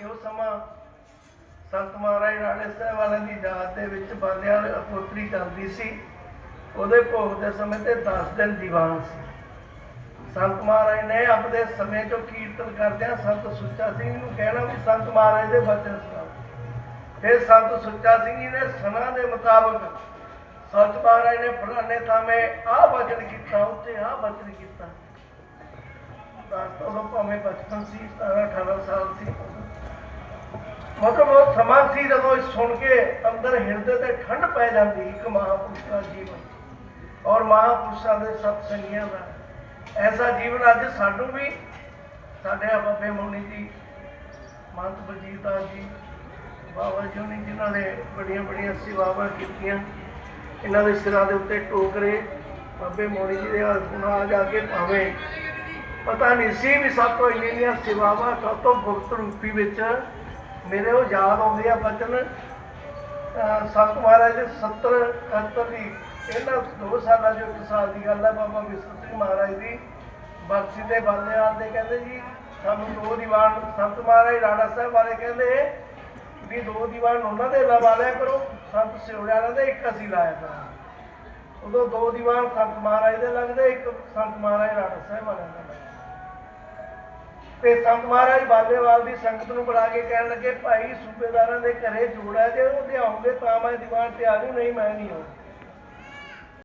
ਇਹੋ ਸਮਾਂ। ਸੰਤ ਮਹਾਰਾਜ ਰਾਣੇ ਸਾਹਿਬ ਵਾਲਿਆਂ ਦੀ ਯਾਦ ਦੇ ਵਿੱਚ ਬਾਲਿਆਂ ਵਾਲੇ ਅਪੋਤਰੀ ਚੱਲਦੀ ਸੀ। ਉਹਦੇ ਭੋਗ ਦੇ ਸਮੇਂ ਤੇ 10 ਦਿਨ ਦੀਵਾਨ ਸੀ। ਸੰਤ ਮਹਾਰਾਜ ਨੇ ਆਪਣੇ ਸਮੇਂ ਤੋਂ ਕੀਰਤਨ ਕਰਦਿਆਂ ਸੰਤ ਸੁੱਚਾ ਸਿੰਘ ਨੂੰ ਕਹਿਣਾ ਵੀ ਸੰਤ ਮਹਾਰਾਜ ਦੇ ਬਚਨ ਸੁਣਾਓ। ਫਿਰ ਸੰਤ ਸੁੱਚਾ ਸਿੰਘ ਜੀ ਨੇ ਸਨਾ ਦੇ ਮੁਤਾਬਕ ਸੰਤ ਮਹਾਰਾਜ ਨੇ ਫਲਾਣੇ ਥਾਵੇਂ ਆ ਬਚਨ ਕੀਤਾ ਉੱਤੇ ਆ ਬਚਨ ਕੀਤਾ। ਉਦੋਂ ਭਾਵੇਂ ਬਚਪਨ ਸੀ 17 18 ਸਾਲ ਸੀ। ਮਤਲਬ ਉਹ ਸਮਾਂ ਸੀ ਜਦੋਂ ਇਹ ਸੁਣ ਕੇ ਅੰਦਰ ਹਿਰਦੇ ਤੇ ਠੰਡ ਪੈ ਜਾਂਦੀ ਇੱਕ ਮਹਾਪੁਰਸ਼ ਦਾ ਜੀਵਨ। ਔਰ ਮਹਾਪੁਰਸ਼ਾਂ ਦੇ ਸਤਸੰਗੀਆਂ ਦਾ। ਐਸਾ ਜੀਵਨ ਅੱਜ ਸਾਨੂੰ ਵੀ, ਸਾਡੇ ਬਾਬੇ ਮੋਨੀ ਜੀ, ਮੰਤ ਬਲਜੀਤ ਦਾਸ ਜੀ, ਬਾਬਾ ਜੋਨੀ ਜਿਨ੍ਹਾਂ ਨੇ ਬੜੀਆਂ ਬੜੀਆਂ ਸੇਵਾਵਾਂ ਕੀਤੀਆਂ। ਇਹਨਾਂ ਦੇ ਸਿਰਾਂ ਦੇ ਉੱਤੇ ਟੋਕਰੇ। ਬਾਬੇ ਮੌਨੀ ਜੀ ਦੇ ਹੱਥ ਨਾਲ ਜਾ ਕੇ ਭਾਵੇਂ ਪਤਾ ਨਹੀਂ ਸੀ ਵੀ ਸਭ ਤੋਂ ਇੰਨੀਆਂ ਸੇਵਾਵਾਂ ਸਭ ਤੋਂ ਗੁਪਤ ਰੂਪੀ ਵਿੱਚ ਮੇਰੇ ਉਹ ਯਾਦ ਆਉਂਦੇ ਆ ਬਚਨ। ਸੰਤ ਮਹਾਰਾਜ ਦੇ 70 71 ਦੀ ਇਹਨਾਂ ਦੋ ਸਾਲਾਂ ਜੋ ਇੱਕ ਸਾਲ ਦੀ ਗੱਲ ਹੈ ਬਾਬਾ ਵਿਸਰ ਸਿੰਘ ਮਹਾਰਾਜ ਦੀ ਬਖਸ਼ੀ ਦੇ ਬਾਲਿਆਂ ਦੇ ਕਹਿੰਦੇ ਜੀ, ਸਾਨੂੰ ਦੋ ਦੀਵਾਨ ਸੰਤ ਮਹਾਰਾਜ ਰਾਣਾ ਸਾਹਿਬ ਵਾਲੇ ਕਹਿੰਦੇ ਵੀ ਦੋ ਦੀਵਾਨ ਉਹਨਾਂ ਦੇ ਲਵਾ ਲਿਆ ਕਰੋ, ਸੰਤ ਸਿਉੜਿਆਂ ਦੇ ਇੱਕ ਅਸੀਂ ਲਾਇਆ ਕਰਾਂਗੇ। ਉਦੋਂ ਦੋ ਦੀਵਾਨ ਸੰਤ ਮਹਾਰਾਜ ਦੇ ਲੱਗਦੇ, ਇੱਕ ਸੰਤ ਮਹਾਰਾਜ ਰਾਣਾ ਸਾਹਿਬ ਵਾਲਿਆਂ ਦਾ ਤੇ ਸੰਤ ਮਹਾਰਾਜ ਬਾਲੇਵਾਲ ਦੀ ਸੰਗਤ ਨੂੰ ਬੁਲਾ ਕੇ ਕਹਿਣ ਲੱਗੇ, ਭਾਈ ਸੂਬੇਦਾਰਾਂ ਦੇ ਘਰੇ ਜੋੜਾ ਜੇ ਉਹ ਲਿਆਉਂਗੇ ਤਾਂ ਮੈਂ ਦੀਵਾਨ ਤੇ ਆ ਜੂ, ਨਹੀਂ ਮੈਂ ਨਹੀਂ ਆਉਂਦਾ।